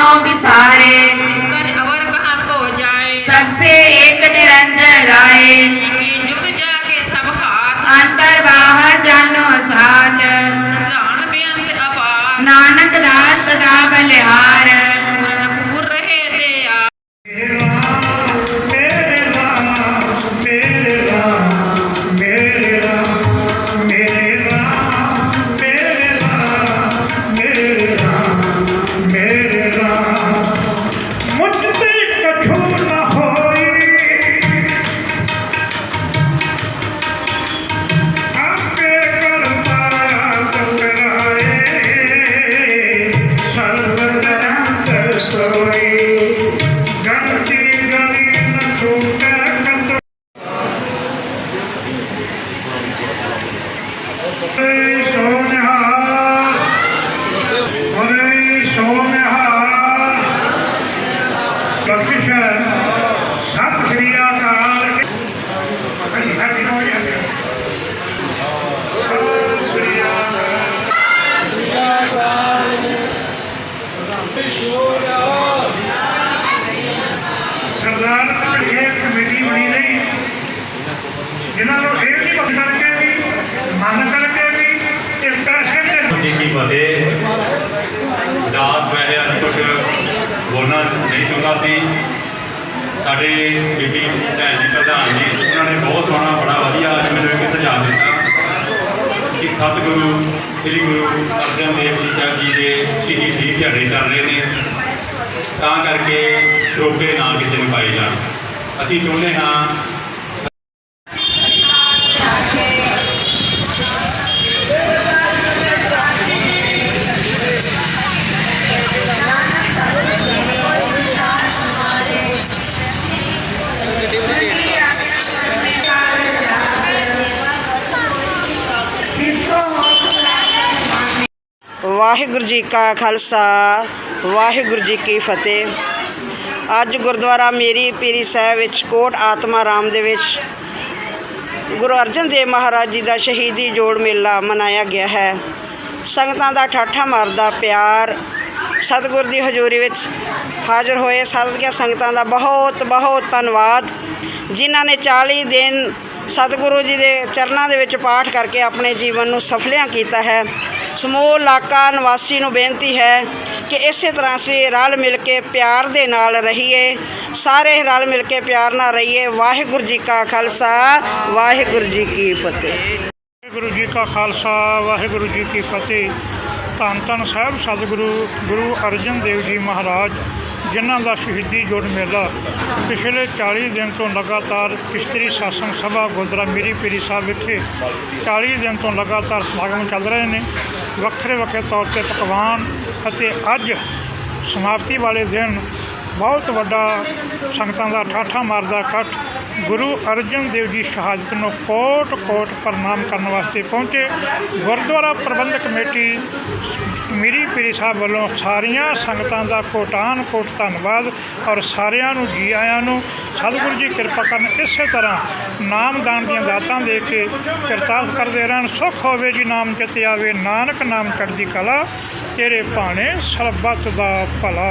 तीनों बिसारे कर अवर कहाँ को जाए सबसे एक निरंजन राय की जुग जाके सब हाथ अंतर बाहर जानो साथ दान बेअंत अपार नानक दास ਸੋਈ ਗੰਤੀ ਗਲੀ ਨ ਟੂਟੈ ਕੰਤ ਓਏ ਸੋਨਿਹਾਰ ਓਏ ਸੋਨਿਹਾਰ ਬਖਸ਼ਿਸ਼ ਸਤਿ ਸ੍ਰੀ ਅਕਾਲ ਹਾਂਜੀ ਹਾਂਜੀ ਹੋ ਜਾਂਦੇ ਸਤਿ ਸ੍ਰੀ ਅਕਾਲ ਸਰਦਾਰ ਵਿਸ਼ੇਸ਼ ਕਮੇਟੀ ਬਣੀ ਰਹੀ ਜਿਨ੍ਹਾਂ ਨੂੰ ਇਹ ਨਹੀਂ ਪਤਾ ਕਰਕੇ ਵੀ ਮਨ ਕਰਕੇ ਵੀ ਇਹ ਪੈਸੇ ਦੇ ਜੀ ਕੀ ਫਤਿਹ ਦਾਸ ਵੈਸੇ ਅੱਜ ਕੁਝ ਬੋਲਣਾ ਨਹੀਂ ਚਾਹੁੰਦਾ ਸੀ। ਸਾਡੇ ਬੀਬੀ ਭੈਣ ਜੀ ਪ੍ਰਧਾਨ ਜੀ, ਉਹਨਾਂ ਨੇ ਬਹੁਤ ਸੋਹਣਾ, ਬੜਾ ਵਧੀਆ ਅੱਜ ਮੈਨੂੰ ਇੱਕ ਸੁਝਾਅ ਦਿੱਤਾ ਕਿ ਸਤਿਗੁਰੂ, ਸ੍ਰੀ ਗੁਰੂ ਅਰਜਨ ਦੇਵ ਜੀ ਸਾਹਿਬ ਜੀ ਦੇ ਸ਼ਹੀਦੀ ਦਿਹਾੜੇ ਚੱਲ ਰਹੇ ਨੇ। ਤਾਂ ਕਰਕੇ ਸਰੋਪੇ ਨਾ ਕਿਸੇ ਨੂੰ ਪਾਏ ਜਾਣ। ਅਸੀਂ ਚਾਹੁੰਦੇ ਹਾਂ ਵਾਹਿਗੁਰੂ ਜੀ ਕਾ ਖਾਲਸਾ, ਵਾਹਿਗੁਰੂ ਜੀ ਕੀ ਫਤਿਹ। ਅੱਜ ਗੁਰਦੁਆਰਾ ਮੇਰੀ ਪੀਰੀ ਸਾਹਿਬ ਵਿੱਚ ਕੋਟ ਆਤਮਾ ਰਾਮ ਦੇ ਵਿੱਚ ਗੁਰੂ ਅਰਜਨ ਦੇਵ ਮਹਾਰਾਜ ਜੀ ਦਾ ਸ਼ਹੀਦੀ ਜੋੜ ਮੇਲਾ ਮਨਾਇਆ ਗਿਆ ਹੈ। ਸੰਗਤਾਂ ਦਾ ਠਾਠਾ ਮਾਰਦਾ ਪਿਆਰ, ਸਤਿਗੁਰ ਦੀ ਹਜ਼ੂਰੀ ਵਿੱਚ ਹਾਜ਼ਰ ਹੋਏ ਸਾਰੀਆਂ ਸੰਗਤਾਂ ਦਾ ਬਹੁਤ ਬਹੁਤ ਧੰਨਵਾਦ। ਜਿਨ੍ਹਾਂ ਨੇ 40 ਦਿਨ ਸਤਿਗੁਰੂ ਜੀ ਦੇ ਚਰਨਾਂ ਦੇ ਵਿੱਚ ਪਾਠ ਕਰਕੇ ਆਪਣੇ ਜੀਵਨ ਨੂੰ ਸਫਲਿਆਂ ਕੀਤਾ ਹੈ। ਸਮੂਹ ਇਲਾਕਾ ਨਿਵਾਸੀ ਨੂੰ ਬੇਨਤੀ ਹੈ ਕਿ ਇਸੇ ਤਰ੍ਹਾਂ ਅਸੀਂ ਰਲ ਮਿਲ ਕੇ ਪਿਆਰ ਦੇ ਨਾਲ ਰਹੀਏ, ਸਾਰੇ ਰਲ ਮਿਲ ਕੇ ਪਿਆਰ ਨਾਲ ਰਹੀਏ। ਵਾਹਿਗੁਰੂ ਜੀ ਕਾ ਖਾਲਸਾ, ਵਾਹਿਗੁਰੂ ਜੀ ਕੀ ਫਤਿਹ। ਵਾਹਿਗੁਰੂ ਜੀ ਕਾ ਖਾਲਸਾ, ਵਾਹਿਗੁਰੂ ਜੀ ਕੀ ਫਤਿਹ। ਧੰਨ ਧੰਨ ਸਾਹਿਬ, ਸਤਿਗੁਰੂ, ਗੁਰੂ ਅਰਜਨ ਦੇਵ ਜੀ ਮਹਾਰਾਜ। ਜਿਨ੍ਹਾਂ ਦਾ ਸ਼ਹੀਦੀ ਜੋੜ ਮੇਲਾ ਪਿਛਲੇ 40 ਦਿਨ ਤੋਂ ਲਗਾਤਾਰ ਇਸਤਰੀ ਸਾਸਨ ਸਭਾ ਗੁਰਦੁਆਰਾ ਮੀਰੀ ਪੀਰੀ ਸਾਹਿਬ ਵਿਖੇ 40 ਦਿਨ ਤੋਂ ਲਗਾਤਾਰ ਸਮਾਗਮ ਚੱਲ ਰਹੇ ਨੇ। ਵੱਖਰੇ ਵੱਖਰੇ ਤੌਰ ਤੇ ਪਕਵਾਨ ਅਤੇ ਅੱਜ ਸਮਾਪਤੀ ਵਾਲੇ ਦਿਨ ਬਹੁਤ ਵੱਡਾ ਸੰਗਤਾਂ ਦਾ ਠਾਠਾ ਮਾਰਦਾ ਇਕੱਠ ਗੁਰੂ ਅਰਜਨ ਦੇਵ ਜੀ ਸ਼ਹਾਦਤ ਨੂੰ ਕੋਟ ਕੋਟ ਪ੍ਰਣਾਮ ਕਰਨ ਵਾਸਤੇ ਪਹੁੰਚੇ। ਗੁਰਦੁਆਰਾ ਪ੍ਰਬੰਧਕ ਕਮੇਟੀ ਮੀਰੀ ਪੀਰੀ ਸਾਹਿਬ ਵੱਲੋਂ ਸਾਰੀਆਂ ਸੰਗਤਾਂ ਦਾ ਕੋਟਾਨ ਕੋਟ ਧੰਨਵਾਦ ਔਰ ਸਾਰਿਆਂ ਨੂੰ ਜੀ ਆਇਆਂ ਨੂੰ ਸਤਿਗੁਰੂ ਜੀ ਕਿਰਪਾ ਕਰਨ ਇਸੇ ਤਰ੍ਹਾਂ ਨਾਮਦਾਨ ਦੀਆਂ ਦਾਤਾਂ ਦੇ ਕੇ ਕਰਤਾਰ ਕਰਦੇ ਰਹਿਣ। ਸੁਖ ਹੋਵੇ ਜੀ ਨਾਮ ਚਿਤ ਆਵੇ, ਨਾਨਕ ਨਾਮ ਚੜ੍ਹਦੀ ਕਲਾ, ਤੇਰੇ ਭਾਣੇ ਸਰਬੱਤ ਦਾ ਭਲਾ।